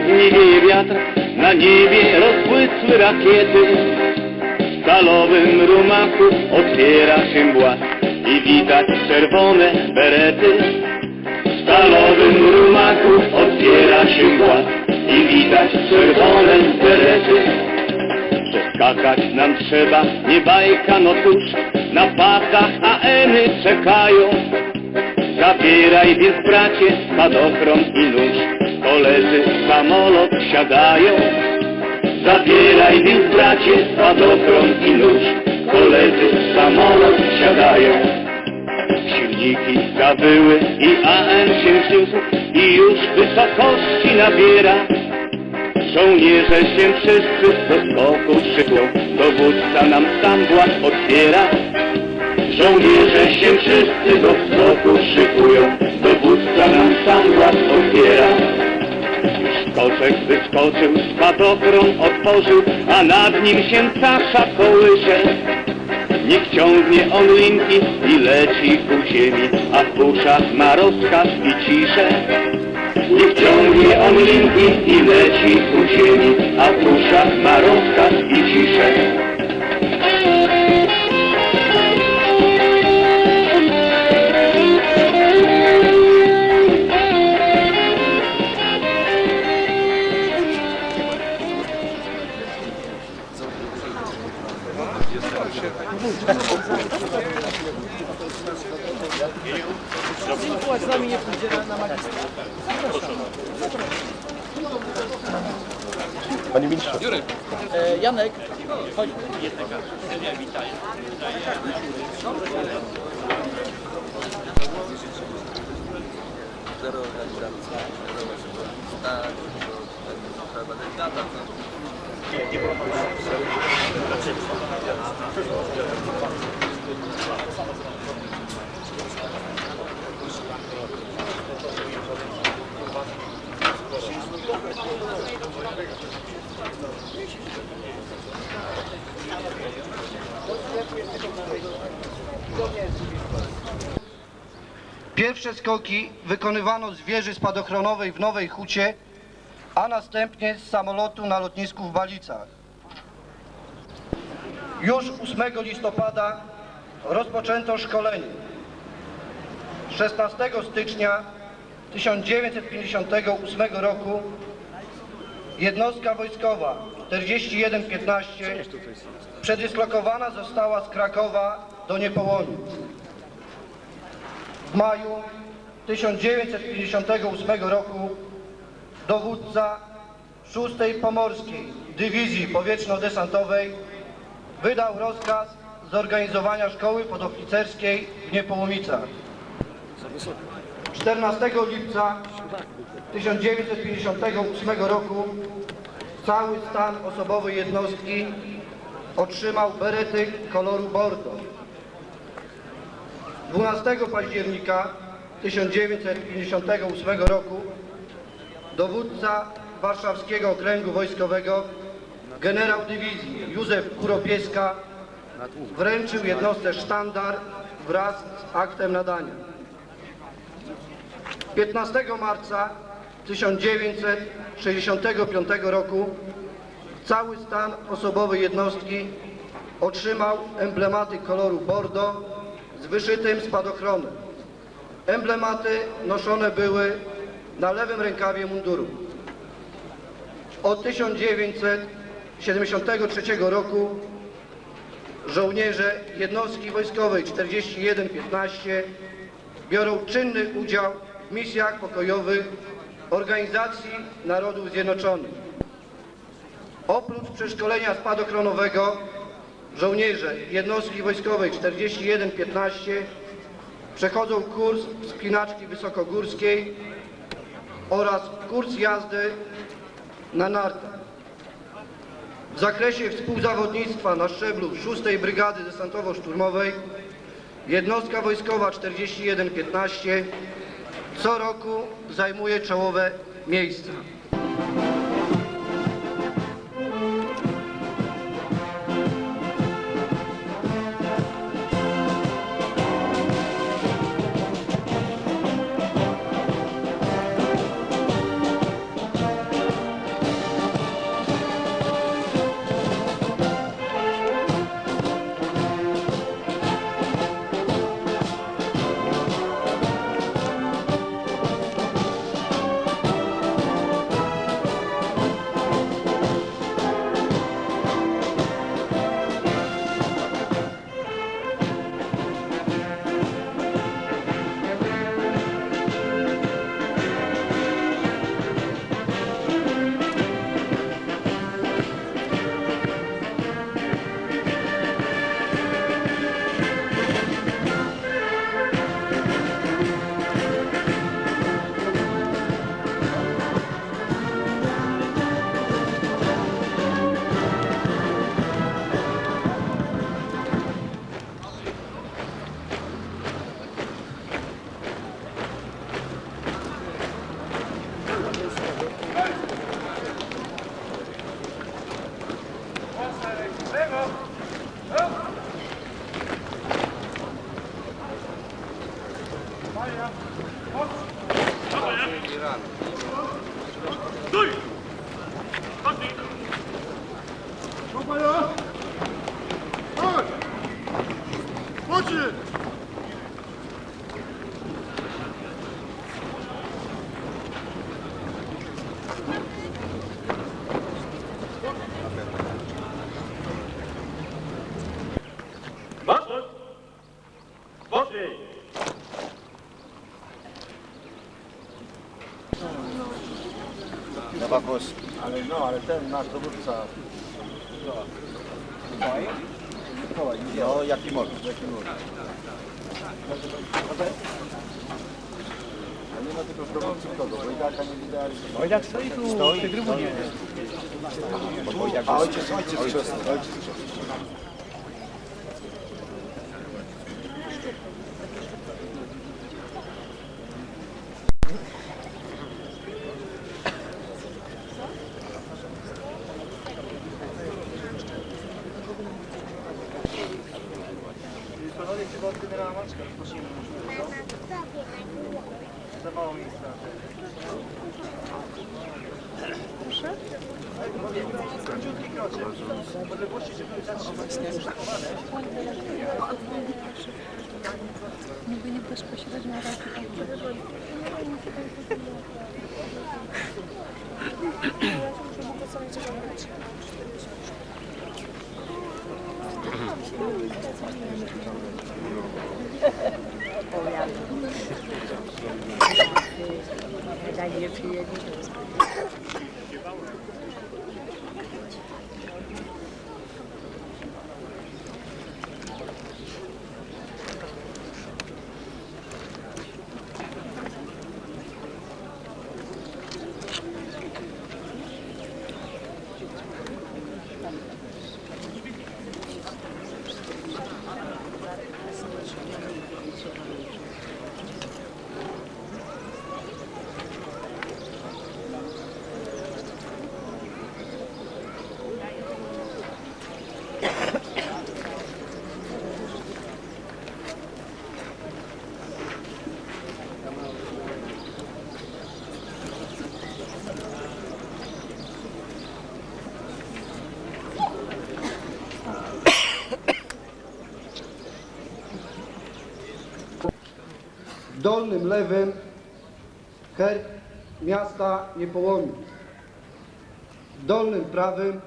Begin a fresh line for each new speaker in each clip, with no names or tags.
wieje wiatr, na niebie rozbłysły rakiety. W stalowym rumaku otwiera się mgła i widać czerwone berety. W stalowym rumaku otwiera się mgła i widać czerwone berety. Przeskakać nam trzeba, nie bajka, no cóż, na pasach AM-y czekają. Zabieraj więc bracie spadochron i nóż, koledzy w samolot wsiadają. Zabieraj więc bracie spadochron i nóż, koledzy w samolot wsiadają. Silniki zawyły i AM się wzniósł i już wysokości nabiera. Żołnierze się wszyscy do skoku szykują, dowódca nam sam włas otwiera. Żołnierze się wszyscy do skoku szykują, dowódca nam sam włas otwiera. Skoczek wyskoczył, spadochron otworzył, a nad nim się czasza kołysze. Niech ciągnie on linki i leci ku ziemi, a w uszach ma rozkaz i ciszę. Niech ciągnie on linki i leci ku ziemi, a w uszach ma rozkaz i ciszę.
Janek, chodź.
zero organizacji, tak, dać data, no.
Pierwsze skoki wykonywano z wieży spadochronowej w Nowej Hucie, a następnie z samolotu na lotnisku w Balicach. Już 8 listopada rozpoczęto szkolenie. 16 stycznia 1958 roku jednostka wojskowa 4115 przedyslokowana została z Krakowa do Niepołonic. W maju 1958 roku dowódca 6 Pomorskiej Dywizji Powietrzno-Desantowej wydał rozkaz zorganizowania szkoły podoficerskiej w Niepołomicach. 14 lipca 1958 roku cały stan osobowy jednostki otrzymał berety koloru bordo. 12 października 1958 roku dowódca Warszawskiego Okręgu Wojskowego generał dywizji Józef Kuropieska wręczył jednostce sztandar wraz z aktem nadania. 15 marca 1965 roku cały stan osobowy jednostki otrzymał emblematy koloru bordo z wyszytym spadochronem. Emblematy noszone były na lewym rękawie munduru. Od 1973 roku żołnierze jednostki wojskowej 4115 biorą czynny udział w misjach pokojowych Organizacji Narodów Zjednoczonych. Oprócz przeszkolenia spadochronowego żołnierze jednostki wojskowej 4115 przechodzą kurs wspinaczki wysokogórskiej oraz kurs jazdy na nartach. W zakresie współzawodnictwa na szczeblu 6 Brygady Desantowo-Szturmowej jednostka wojskowa 4115 co roku zajmuje czołowe miejsca.
Chodźcie! Tabakos. Ale no, ale ten nasz dowódca. No jaki może, jaki może. A nie ma tylko dowódcy kogo, Wojdaka nie widać.
Wojdak stoi tu
Stoi,
w tej trybunie.
A ojciec, ojciec chrzestny, ojciec
czy od generała Maczka. Za mało miejsca. Króciutki kroczek. Odległości, żeby zatrzymać.
Jakby nie bezpośrednio rakietą.
W dolnym lewym herb miasta Niepołomic. W dolnym prawym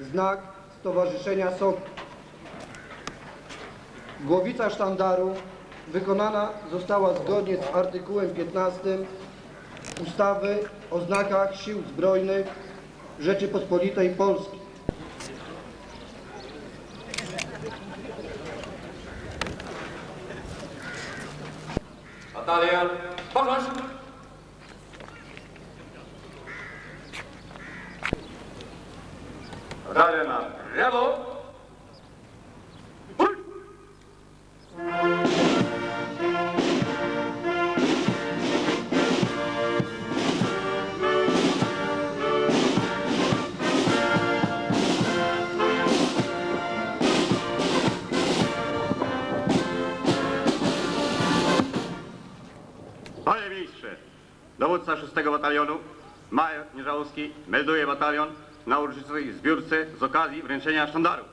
znak Stowarzyszenia SOK. Głowica sztandaru wykonana została zgodnie z artykułem 15 ustawy o znakach Sił Zbrojnych Rzeczypospolitej Polskiej.
Batalion, podróż! Batalion na
dowódca 6 batalionu, Major Nieżałowski, melduje batalion na uroczystej zbiórce z okazji wręczenia sztandaru.